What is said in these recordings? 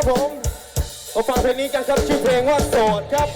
ครับผมมาฟังเพลงนี้กันครับชื่อเพลงว่าโสดครับ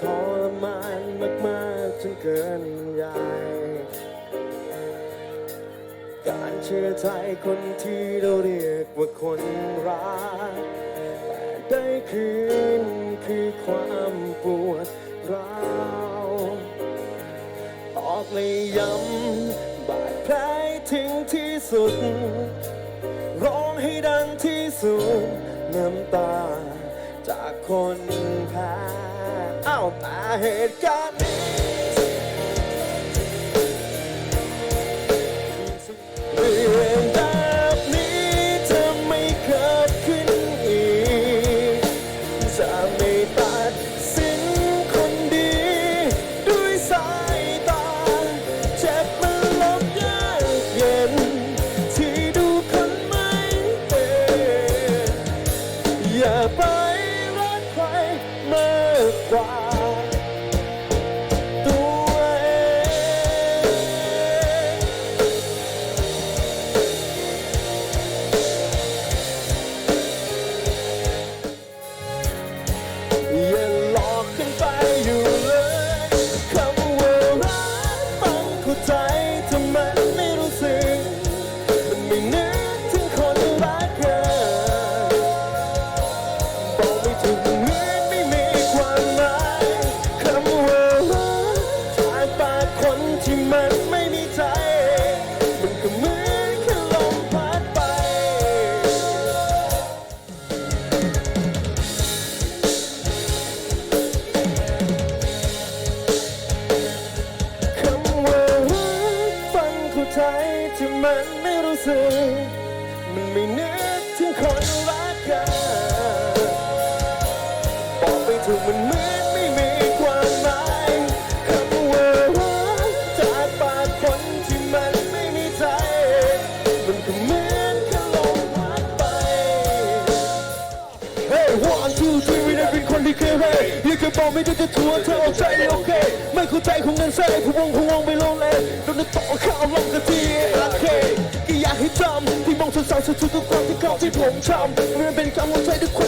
ทรมานมากๆจนเกินยายการเชื่อใจคนที่เราเรียกว่าคนรักแต่ได้คืนคือความปวดร้าวตอกเลยย้ำบาดแผลให้ถึงที่สุด ร้องให้ดังที่สุด น้ำตาจากคนาวแต่เหตุการณ์นี้ ถูกมันเหมือนไม่มีความหมายคำว่ารักจากปากคนที่มันไม่มีใจ มันก็เหมือนแค่ลมพัดไปเฮ้ย one two three ไม่ได้เป็นคนที่เคยเฮ้ยยังเคยบอกไม่ได้จะทัวร์เธอเอาใจโอเค ไม่เข้าใจของเงินเซ่ผู้วงผู้วงไม่ลงเลยโดนต่อข้าวลงกันทีโอเคก็อยากให้จำที่มองสาวๆสุดๆทุกความที่เขาที่ผมทำมันเป็นคำว่าใจทุกคนก็เลยต้อ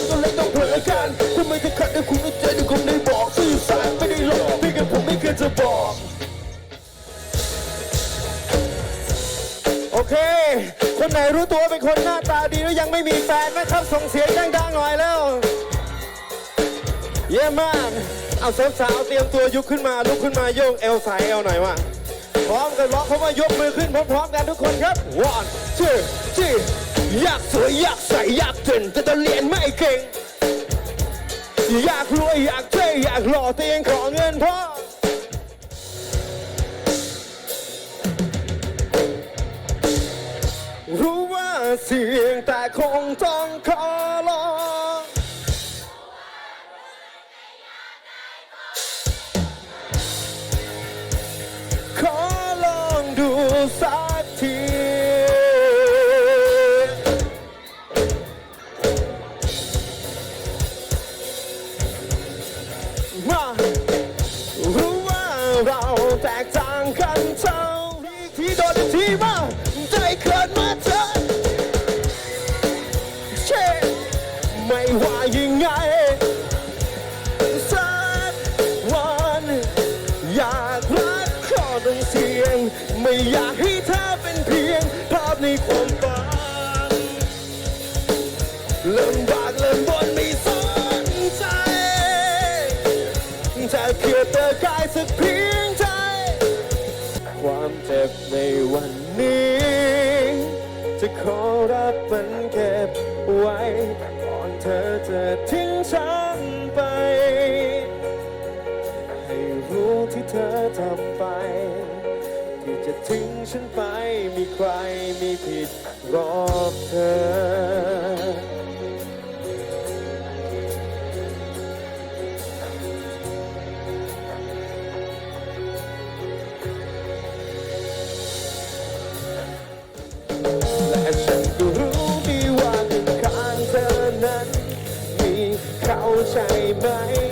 งเคนหน้าตาดีแล้วยังไม่มีแฟนนะครับส่งเสียงดังๆหน่อยแล้ว เยี่ยมมาก เอาสาวๆเตรียมตัวยุกขึ้นมาลุกขึ้นมาโยกเอวสายเอวหน่อยว่าพร้อมกันร้องเขาว่ายกมือขึ้นพร้อมๆกันทุกคนครับ one two อยากสวยอยากใสอยากเด่นแต่ตอนเรียนไม่เก่งอยากรวยอยากเท่อยากหล่อแต่ยังขอเงินพ่อรู้ว่า เสียงแต่คงต้องขอลอง ว่ายังไงสักวันอยากรักขอต้องเสียง ไม่อยากให้เธอเป็นเพียงภาพในความฝันเริ่มบากเริ่มบนไม่สนใจแต่เพื่อเธอกายสักเพียงใจ ความเจ็บในวันนี้ จะขอรับมัน เธอจะทิ้งฉันไป ให้รู้ที่เธอทำไป ที่จะทิ้งฉันไป มีใครมีผิดรอบเธอ ช่ไหม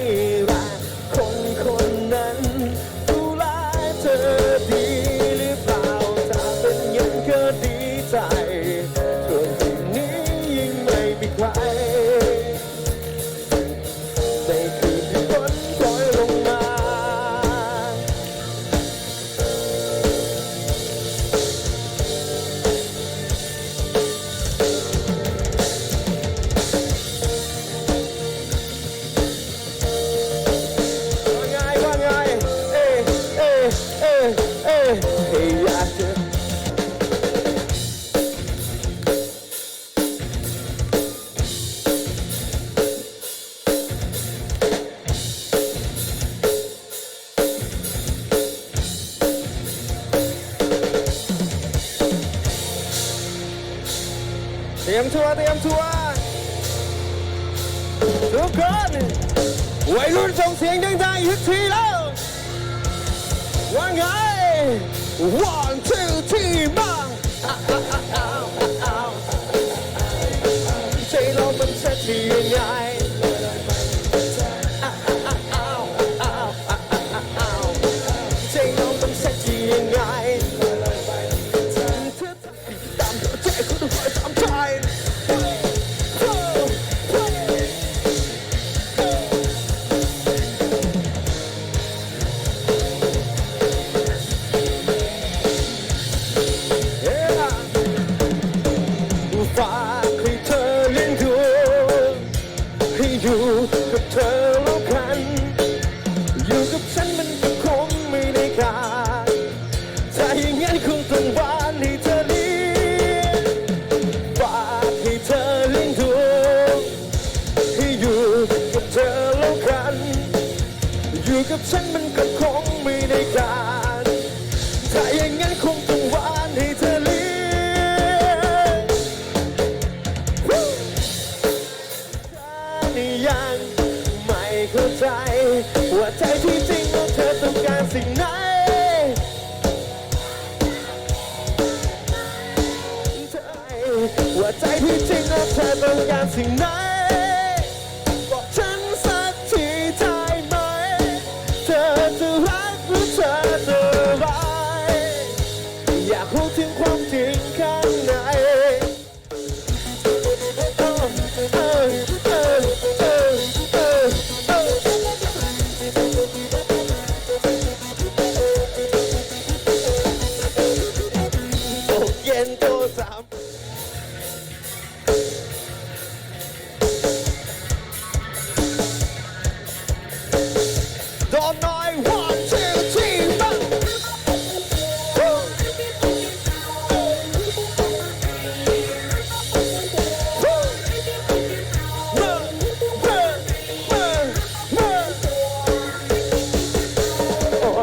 เตรียมตัวเตรียมชัวทุกคนวัยรุ่นส่งเสียงดังๆอีกทีแล้วว่าไง one two three มา อยู่กับฉันมันก็คงไม่ได้การถ้าอย่างนั้นคงต้องหวานให้เธอเลี้ยงนี่ยังไม่เข้าใจ ว่าใจที่จริงแล้วเธอต้องการสิ่งไหนว่าใจที่จริงแล้วเธอต้องการสิ่งไหน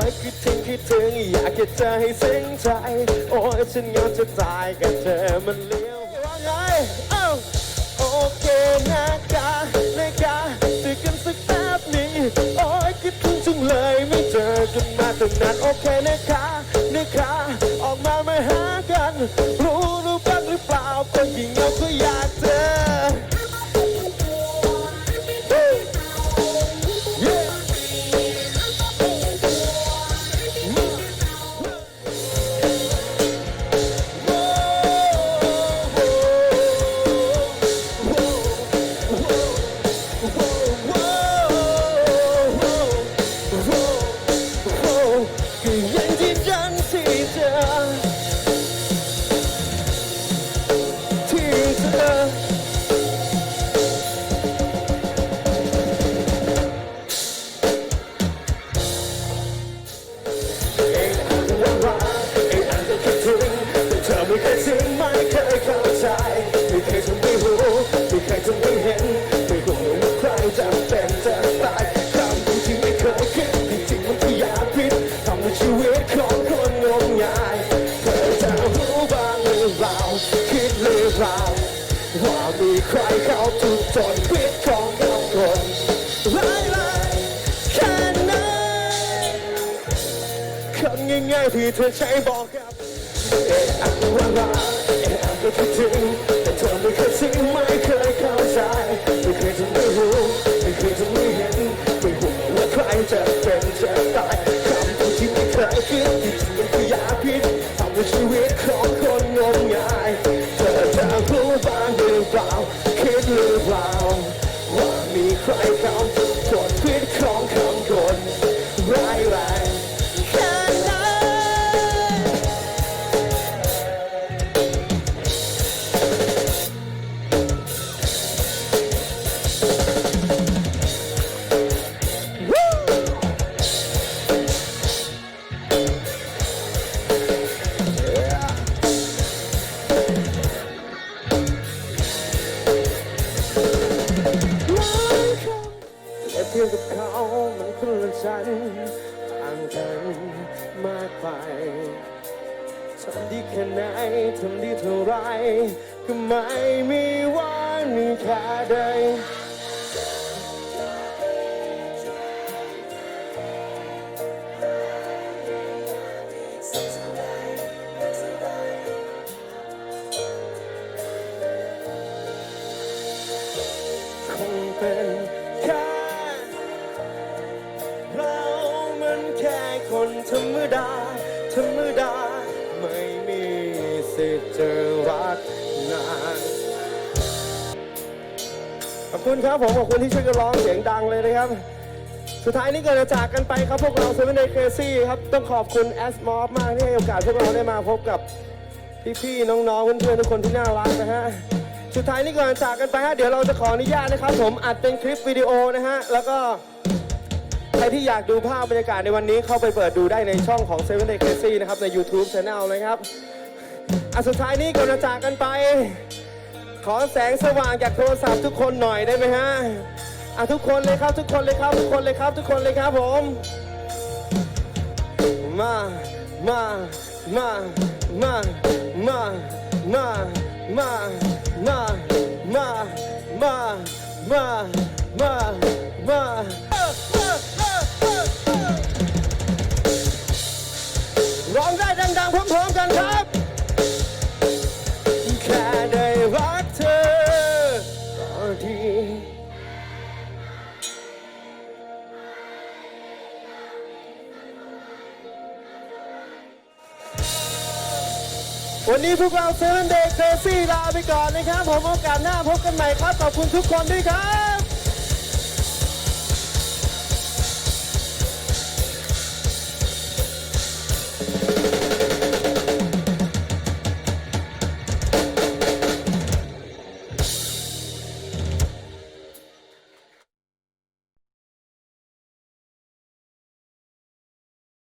อ้ยคิดถึงคิดถึงอยากจะเจอให้ซึ้งใจ โอ้ยฉันอยาจะตายกับเธอมันเลี้ยวว่าไงเอ้าโอเคนะกานะกาตื่นกันสักแป๊บหนึงโอ้ยคิดถึงจังเลยไม่เจอกันมาตั้งนานโอเคนะคะนะคะออกมามาหากัน เขาทุกจนเพียของเราคนร้ายร้ายแค่ไหนคำง่ายๆที่เธอใช้บอกครับเอะอะว่าว่าเอะอะก็คิดถึง ก็ไม่มีวันมีค่าใดคงเป็นแค่ เรามันแค่คนธรรมดา ธรรมดา ไม่มีสิทธิ์จะ อบคุณครับผมขอบคุณที่ช่วยกันร้องเสียงดังเลยนะครับ สุดท้ายนี้ก่อนจะจากกันไปครับพวกเราเซเว่นเดย์เคซี่ครับต้องขอบคุณแอสมอฟมากที่ให้โอกาสพวกเราได้มาพบกับพี่ๆน้องๆเพื่อนๆทุกคนที่น่ารักนะฮะสุดท้ายนี้ก่อนจากกันไปฮะเดี๋ยวเราจะขออนุญาตนะครับ ผมอัดเป็นคลิปวิดีโอนะฮะแล้วก็ใครที่อยากดูภาพบรรยากาศในวันนี้เข้าไปเปิดดูได้ในช่องของ Seven Day Crazy นะครับ ใน YouTube Channel นะครับอะสุดท้ายนี้ก่อนจะจากกันไป ขอแสงสว่างจากโทรศัพท์ทุกคนหน่อยได้ไหมฮะอะทุกคนเลยครับทุกคนเลยครับ ทุกคนเลยครับ ทุกคนเลยครับผม มามามามามามามามามามามามา นี้พวกเราเซเว่นเดย์เคซี่ลาไปก่อนนะครับ ผมโอกาสหน้าพบกันใหม่ครับ ขอบคุณทุกคนด้วยครับ